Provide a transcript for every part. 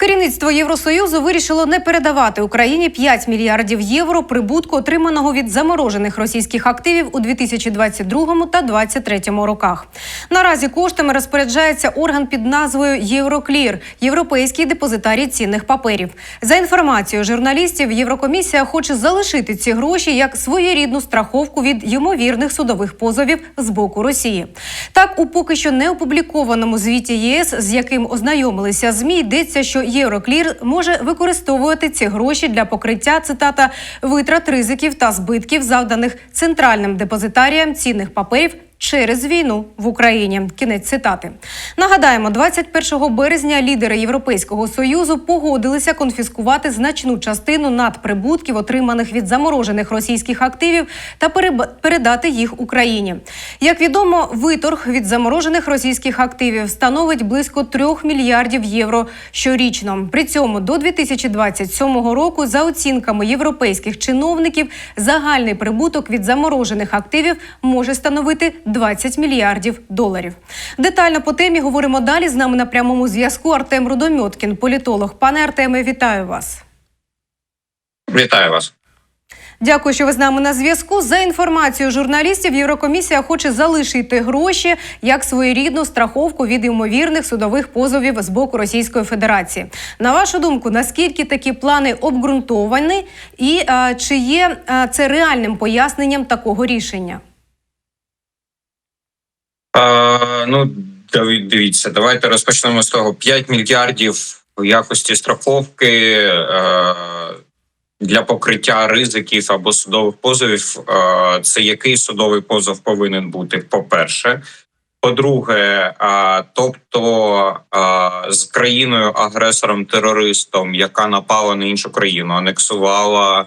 Керівництво Євросоюзу вирішило не передавати Україні 5 мільярдів євро прибутку, отриманого від заморожених російських активів у 2022 та 2023 роках. Наразі коштами розпоряджається орган під назвою Євроклір Європейський депозитарій цінних паперів. За інформацією журналістів, Єврокомісія хоче залишити ці гроші як своєрідну страховку від ймовірних судових позовів з боку Росії. Так, у поки що не опублікованому звіті ЄС, з яким ознайомилися змі, йдеться, що Євроклір може використовувати ці гроші для покриття цитата витрат ризиків та збитків, завданих центральним депозитаріям цінних паперів. Через війну в Україні кінець цитати нагадаємо, 21 березня лідери Європейського союзу погодилися конфіскувати значну частину надприбутків, отриманих від заморожених російських активів, та передати їх Україні. Як відомо, виторг від заморожених російських активів становить близько 3 мільярдів євро щорічно. При цьому до 2027 року, за оцінками європейських чиновників, загальний прибуток від заморожених активів може становити 20 мільярдів доларів. Детально по темі говоримо далі. З нами на прямому зв'язку Артем Рудомьоткін, політолог. Пане Артеме, вітаю вас. Вітаю вас. Дякую, що ви з нами на зв'язку. За інформацією журналістів, Єврокомісія хоче залишити гроші як своєрідну страховку від ймовірних судових позовів з боку Російської Федерації. На вашу думку, наскільки такі плани обґрунтовані, і а, чи є а, це реальним поясненням такого рішення? Е, ну, дивіться, давайте розпочнемо з того: 5 мільярдів в якості страховки е, для покриття ризиків або судових позовів. Е, це який судовий позов повинен бути? По-перше. По-друге, а, тобто а, з країною агресором терористом, яка напала на іншу країну, анексувала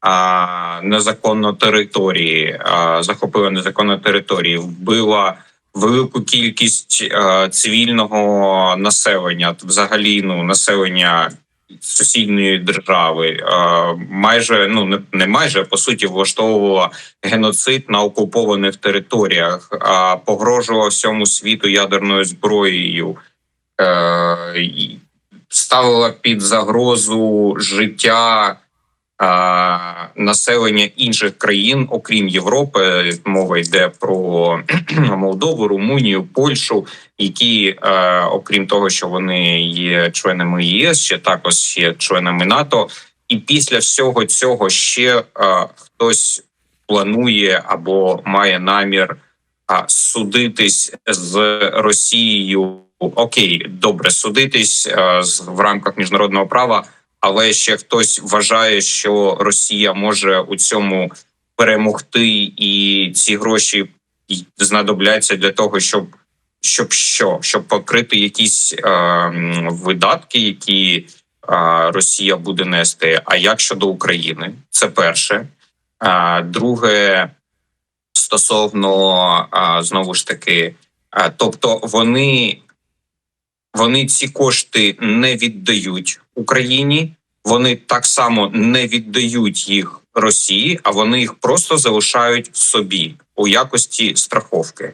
а, незаконно території, захопила незаконно території, вбила велику кількість а, цивільного населення, взагалі ну населення сусідньої держави, а, майже ну не, не майже по суті влаштовувала геноцид на окупованих територіях, а погрожувала всьому світу ядерною зброєю. Е, ставила під загрозу життя е, населення інших країн, окрім Європи. Мова йде про Молдову, Румунію, Польщу, які, е, окрім того, що вони є членами ЄС, ще також є членами НАТО. І після всього цього ще е, хтось планує або має намір судитись з Росією. Окей, добре, судитись з в рамках міжнародного права, але ще хтось вважає, що Росія може у цьому перемогти, і ці гроші знадобляться для того, щоб щоб що, щоб покрити якісь е, видатки, які е, Росія буде нести. А як щодо України, це перше. А, друге, стосовно а, знову ж таки, а, тобто вони, вони ці кошти не віддають Україні, вони так само не віддають їх Росії, а вони їх просто залишають собі у якості страховки.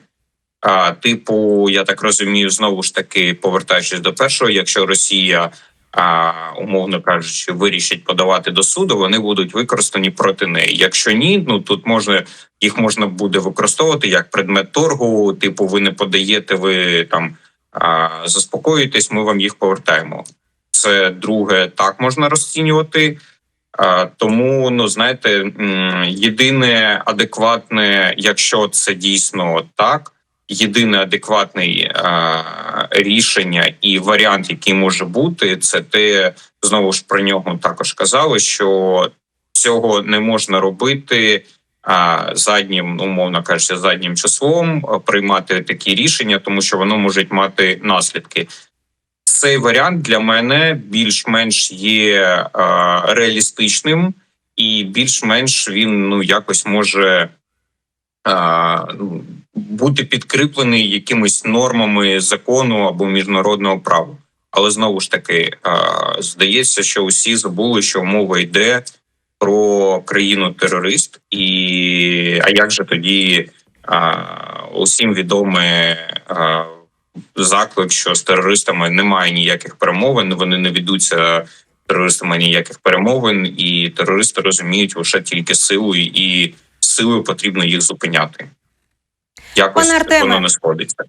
А, типу, я так розумію, знову ж таки, повертаючись до першого, якщо Росія а, умовно кажучи, вирішать подавати до суду, вони будуть використані проти неї. Якщо ні, ну тут можна їх можна буде використовувати як предмет торгу. Типу, ви не подаєте, ви там а, заспокоїтесь, ми вам їх повертаємо. Це друге, так можна розцінювати. Тому, ну знаєте, єдине адекватне, якщо це дійсно так, єдине адекватне е, рішення і варіант, який може бути, це те знову ж про нього також казали, що цього не можна робити заднім, умовно кажучи, заднім числом приймати такі рішення, тому що воно може мати наслідки. Цей варіант для мене більш-менш є е, реалістичним, і більш-менш він ну якось може е, ну, бути підкріплений якимись нормами закону або міжнародного права. Але знову ж таки, е, здається, що усі забули, що мова йде про країну терорист, і а як же тоді усім відомий а, заклик, що з терористами немає ніяких перемовин, вони не ведуться терористами ніяких перемовин, і терористи розуміють лише тільки силою, і силою потрібно їх зупиняти. Якось Пане воно не сходиться.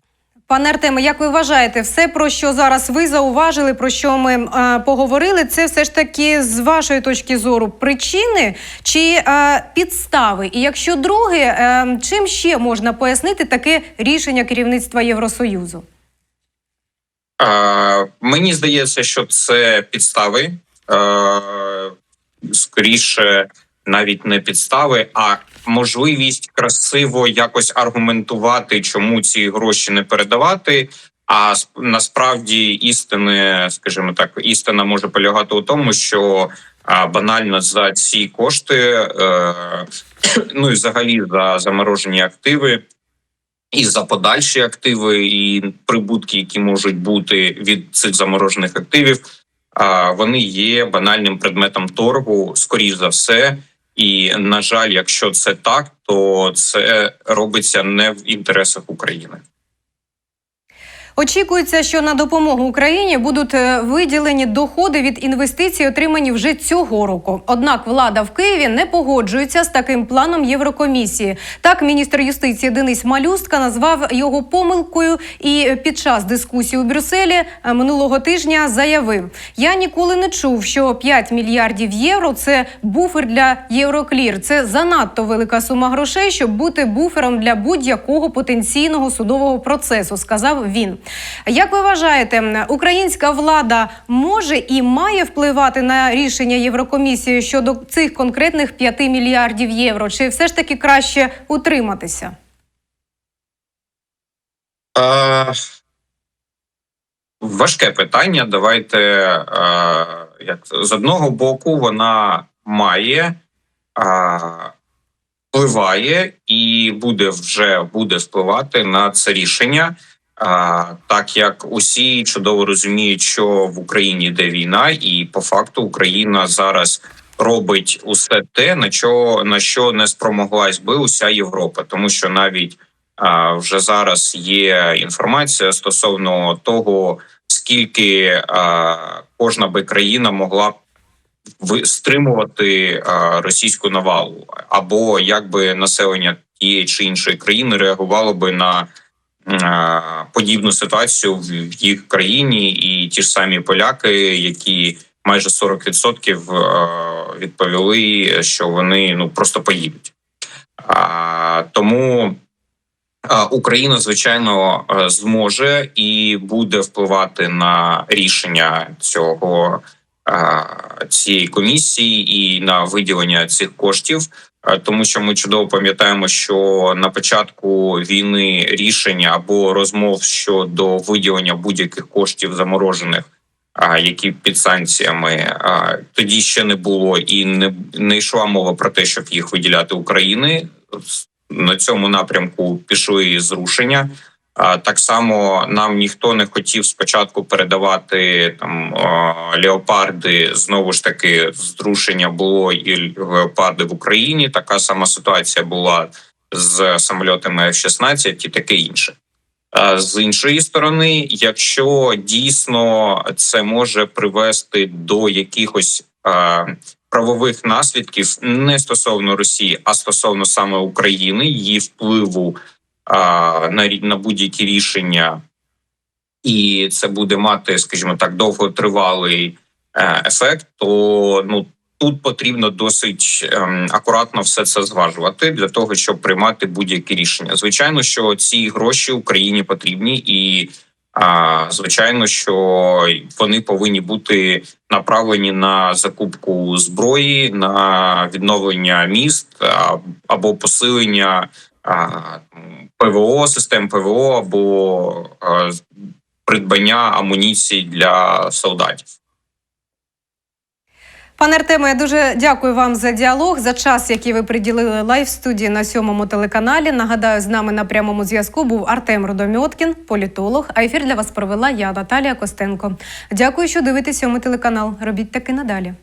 Пане Артеме, як ви вважаєте, все про що зараз ви зауважили, про що ми е, поговорили, це все ж таки з вашої точки зору причини чи е, підстави? І якщо друге, е, чим ще можна пояснити таке рішення керівництва Євросоюзу? Мені здається, що це підстави. Скоріше, навіть не підстави, а можливість красиво якось аргументувати, чому ці гроші не передавати. А насправді істини, скажімо так, істина може полягати у тому, що банально за ці кошти, е, ну і взагалі за заморожені активи, і за подальші активи, і прибутки, які можуть бути від цих заморожених активів, вони є банальним предметом торгу, скоріш за все. І на жаль, якщо це так, то це робиться не в інтересах України. Очікується, що на допомогу Україні будуть е, виділені доходи від інвестицій, отримані вже цього року. Однак влада в Києві не погоджується з таким планом Єврокомісії. Так, міністр юстиції Денис Малюстка назвав його помилкою і під час дискусії у Брюсселі е, минулого тижня заявив: Я ніколи не чув, що 5 мільярдів євро це буфер для Євроклір. Це занадто велика сума грошей, щоб бути буфером для будь-якого потенційного судового процесу, сказав він. Як ви вважаєте, українська влада може і має впливати на рішення Єврокомісії щодо цих конкретних 5 мільярдів євро? Чи все ж таки краще утриматися? Е, важке питання. Давайте е, як з одного боку, вона має е, впливає і буде вже буде впливати на це рішення. Так як усі чудово розуміють, що в Україні йде війна, і по факту Україна зараз робить усе те, на що на що не спромоглась би уся Європа, тому що навіть а, вже зараз є інформація стосовно того, скільки а, кожна би країна могла б стримувати а, російську навалу, або як би населення тієї чи іншої країни реагувало би на подібну ситуацію в їх країні, і ті ж самі поляки, які майже 40% е, відповіли, що вони ну просто поїдуть. Тому Україна, звичайно, е, зможе і буде впливати на рішення цього е, цієї комісії і на виділення цих коштів. Тому що ми чудово пам'ятаємо, що на початку війни рішення або розмов щодо виділення будь-яких коштів заморожених, а, які під санкціями тоді ще не було, і не, не йшла мова про те, щоб їх виділяти Україні. На цьому напрямку пішли зрушення. Так само нам ніхто не хотів спочатку передавати там леопарди. Знову ж таки, зрушення було і леопарди в Україні. Така сама ситуація була з самольотами F-16 і таке інше. З іншої сторони, якщо дійсно це може привести до якихось правових наслідків не стосовно Росії, а стосовно саме України, її впливу на, на будь-які рішення, і це буде мати, скажімо так, довготривалий е, ефект, то ну тут потрібно досить ем, акуратно все це зважувати для того, щоб приймати будь-які рішення. Звичайно, що ці гроші Україні потрібні, і а, звичайно, що вони повинні бути направлені на закупку зброї, на відновлення міст або посилення ПВО, систем ПВО або придбання амуніції для солдатів. Пане Артеме, я дуже дякую вам за діалог, за час, який ви приділили лайв студії на сьомому телеканалі. Нагадаю, з нами на прямому зв'язку був Артем Рудомьоткін, політолог. А ефір для вас провела я, Наталія Костенко. Дякую, що дивитесь сьомий телеканал. Робіть таки надалі.